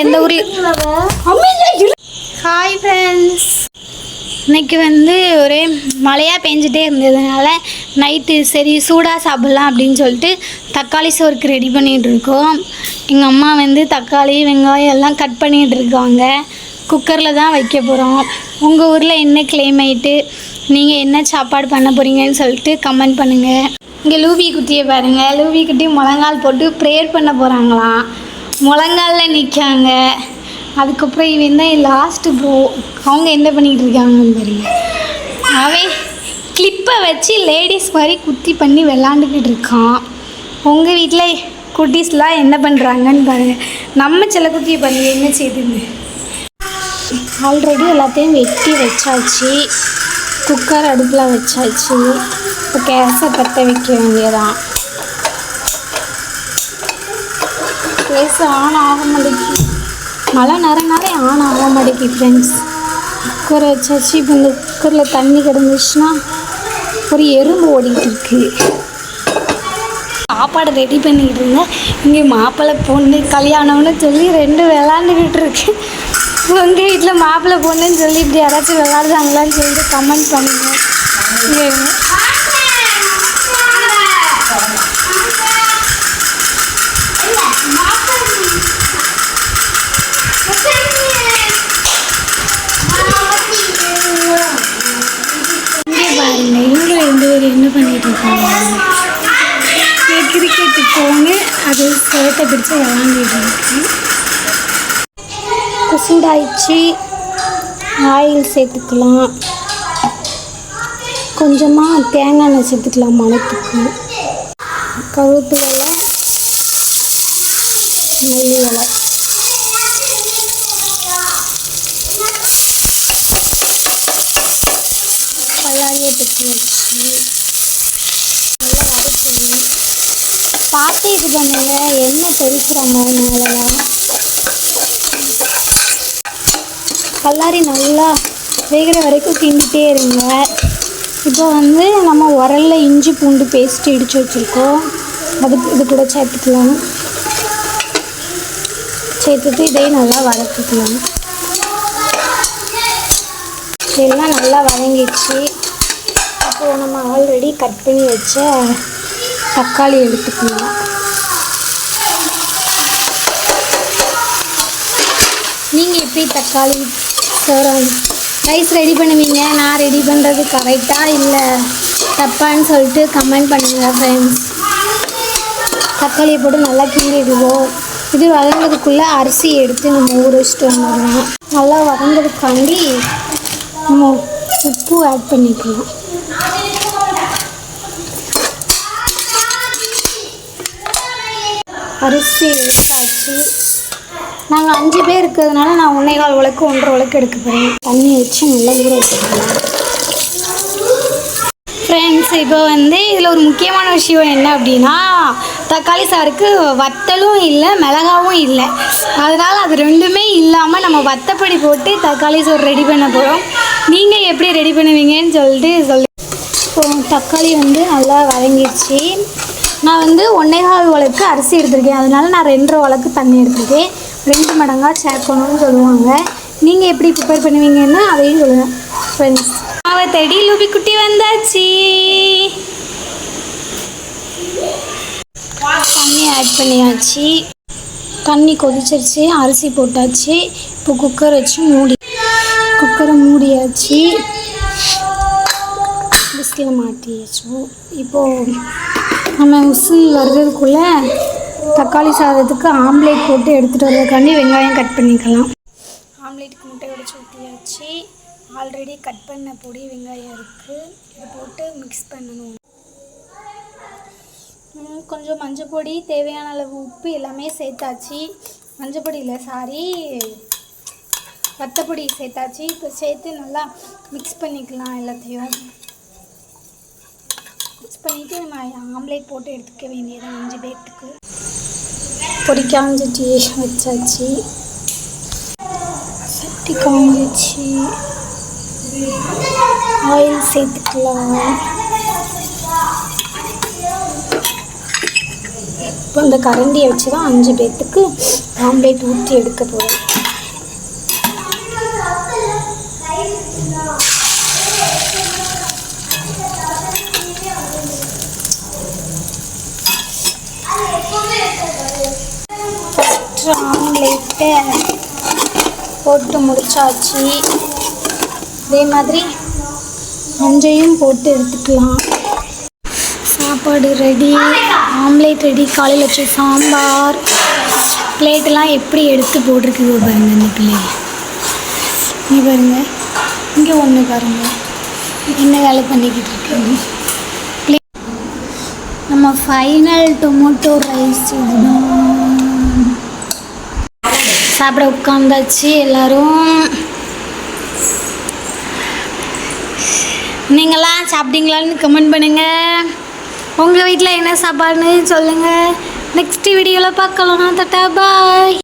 எந்த ஊரில் hi friends இன்னைக்கு வந்து ஒரே மழையாக பெஞ்சிட்டே இருந்ததுனால நைட்டு சரி சூடாக சாப்பிட்லாம் அப்படின்னு சொல்லிட்டு தக்காளி சோறுக்கு ரெடி பண்ணிகிட்டு இருக்கோம். எங்கள் அம்மா வந்து தக்காளி வெங்காயம் எல்லாம் கட் பண்ணிகிட்டு இருக்காங்க. குக்கரில் தான் வைக்க போகிறோம் உங்கள் ஊரில் என்ன கிளைமேட்டு நீங்கள் என்ன சாப்பாடு பண்ண போகிறீங்கன்னு சொல்லிட்டு கமெண்ட் பண்ணுங்கள் இங்கே லூபி குட்டியை பாருங்கள் லூபி குட்டி முழங்கால் போட்டு ப்ரேயர் பண்ண போகிறாங்களாம் முழங்காலில் நிற்காங்க அதுக்கப்புறம் இவன் தான் லாஸ்ட்டு ப்ரோ அவங்க என்ன பண்ணிக்கிட்டு இருக்காங்கன்னு பாருங்க அவன் கிளிப்பை வச்சு லேடிஸ் மாதிரி குத்தி பண்ணி விளாண்டுக்கிட்டு இருக்கான். உங்கள் வீட்டில் குட்டீஸ்லாம் என்ன பண்ணுறாங்கன்னு பாருங்கள் நம்ம சில குட்டியை பண்ணி என்ன செய்யுதுன்னு ஆல்ரெடி எல்லாத்தையும் வெட்டி வச்சாச்சு. குக்கர் அடுப்பில் வச்சாச்சு. இப்போ கேஸை பற்ற வைக்க வேண்டியதான் கேஸ் ஆன் ஆக மாட்டேங்குது. மழை நேரம்னாலே ஆன் ஆக மாட்டேங்குது ஃப்ரெண்ட்ஸ் குக்கரை வச்சாச்சு இப்போ இந்த குக்கரில் தண்ணி கிடந்துச்சுன்னா ஒரு எறும்பு ஓடிக்கிட்டு இருக்கு. சாப்பாடு ரெடி பண்ணிக்கிட்டு இருந்தேன். இங்கே மாப்பிள்ளை பொண்ணு கல்யாணம்னு சொல்லி ரெண்டு விளாண்டுக்கிட்டு இருக்கு. உங்கள் வீட்டில் மாப்பிள்ளை பொண்ணுன்னு சொல்லி இப்படி யாராச்சும் விளாடுறாங்களான்னு சொல்லிட்டு கமெண்ட் பண்ணுங்க. பேர் என்ன பண்ணிகிட்டு இருக்காங்க? கிரிக்கெட்டு போங்க அது சேட்டை பிடிச்சி விளாண்டுட்டு இருக்கேன் இப்போ ஆயில் சேர்த்துக்கலாம். கொஞ்சமாக தேங்காய் எண்ணெய் சேர்த்துக்கலாம் மணத்துக்கு. கருவேப்பு இலை மல்லி இலை. கல்லாரியை தட்டி வச்சு நல்லா வதக்கணும் பார்த்து இது பண்ணுங்க எண்ணெய் தெளிக்கிறாங்க மேலெலாம் கல்லாரி நல்லா வேகிற வரைக்கும் கிண்டிகிட்டே இருங்க. இப்போ வந்து நம்ம உரல்ல இஞ்சி பூண்டு பேஸ்ட் இடித்து வச்சுருக்கோம். அது இது கூட சேர்த்துக்கலாம். சேர்த்துட்டு இதையும் நல்லா வதக்கிக்கலாம். எல்லாம் நல்லா வதங்கிடுச்சு. ஸோ நம்ம ஆல்ரெடி கட் பண்ணி வச்ச தக்காளி எடுத்துக்கலாம் நீங்கள் எப்படி தக்காளி சோறான் ரைஸ் ரெடி பண்ணுவீங்க. நான் ரெடி பண்ணுறது கரெக்டாக இல்லை தப்பான்னு சொல்லிட்டு கமெண்ட் பண்ணுங்கள் ஃப்ரெண்ட்ஸ் தக்காளியை போட்டு நல்லா கிண்டிடுவோம் இது வதங்கிறதுக்குள்ளே அரிசி எடுத்து நம்ம ஊற வச்சுட்டு வந்துடலாம். நல்லா வதங்கிறதுக்காண்டி நம்ம உப்பு ஆட் பண்ணிக்கலாம். அரிசி எடுத்தாச்சு. நாங்கள் அஞ்சு பேர் இருக்கிறதுனால நான் ஒன்றே கால் உலக்கு ஒன்றரை உலக்கு எடுக்க போகிறேன் தண்ணி வச்சு நல்லா ஊற வச்சுக்கலாம். ஃப்ரெண்ட்ஸ் இப்போ வந்து இதில் ஒரு முக்கியமான விஷயம் என்ன அப்படின்னா தக்காளி சாருக்கு வத்தலும் இல்லை மிளகாவும் இல்லை. அதனால் அது ரெண்டுமே இல்லாமல் நம்ம வத்தப்படி போட்டு தக்காளி சோறு ரெடி பண்ண போகிறோம் நீங்கள் எப்படி ரெடி பண்ணுவீங்கன்னு சொல்லிட்டு சொல்லி இப்போ தக்காளி வந்து நல்லா வதங்கிடுச்சு. நான் வந்து ஒன்னேகால் கால் உலக்கு அரிசி எடுத்திருக்கேன். அதனால நான் ரெண்டரை உலக்கு தண்ணி எடுத்திருக்கேன். ரெண்டு மடங்காக சேர்க்கணும்னு சொல்லுவாங்க. நீங்கள் எப்படி ப்ரிப்பேர் பண்ணுவீங்கன்னா அதையும் சொல்லுங்கள் ஃப்ரெண்ட்ஸ் அவ தேடி லூபி குட்டி வந்தாச்சு. தண்ணி ஆட் பண்ணியாச்சு. தண்ணி கொதிச்சிருச்சு அரிசி போட்டாச்சு. இப்போ குக்கர் வச்சு மூடி குக்கரை மூடியாச்சு. பிஸ்கில் மாட்டியாச்சு. இப்போது நம்ம விசில் வர்றதுக்குள்ளே தக்காளி சாதத்துக்கு ஆம்லேட் போட்டு எடுத்துகிட்டு வர்றதுக்காண்டி வெங்காயம் கட் பண்ணிக்கலாம். ஆம்லேட்டுக்கு முட்டை உடச்சி ஊற்றியாச்சு ஆல்ரெடி கட் பண்ண பொடி வெங்காயம் இருக்குது இதை போட்டு மிக்ஸ் பண்ணணும். கொஞ்சம் மஞ்சள் பொடி தேவையான அளவு உப்பு எல்லாமே சேர்த்தாச்சு. மஞ்சள் பொடி இல்லை சாரி வத்தப்பொடி சேர்த்தாச்சு. இப்போ சேர்த்து நல்லா மிக்ஸ் பண்ணிக்கலாம் எல்லாத்தையும். மிக்ஸ் பண்ணிவிட்டு நம்ம ஆம்லேட் போட்டு எடுத்துக்க வேண்டியது அஞ்சு பேர்த்துக்கு. பொடி காஞ்சிட்டு வச்சாச்சு. சட்டி காஞ்சிச்சு. ஆயில் சேர்த்துக்கலாம். இப்போ இந்த கரண்டியை வச்சு தான் அஞ்சு பேர்த்துக்கு ஆம்லேட் ஊற்றி எடுக்க போகிறேன் போட்டு முடிச்சாச்சு. அதே மாதிரி அஞ்சையும் போட்டு எடுத்துக்கலாம். சாப்பாடு ரெடி ஆம்லேட் ரெடி காலையில் வச்ச சாம்பார். பிளேட்டெலாம் எப்படி எடுத்து போட்டிருக்கு பாருங்க இந்த பிள்ளை இங்கே பாருங்கள் இங்கே ஒன்று பாருங்க. என்ன வேலை பண்ணிக்கிட்டு இருக்கு பிளே நம்ம ஃபைனல் டொமேட்டோ ரைஸ் இதுதான் சாப்பிட உட்காந்தாச்சு எல்லாரும். நீங்களாம் சாப்பிட்டீங்களான்னு கமெண்ட் பண்ணுங்கள் உங்கள் வீட்டில் என்ன சாப்பாடுன்னு சொல்லுங்கள் நெக்ஸ்ட் வீடியோவில் பார்க்கலாம். தட்டா பாய்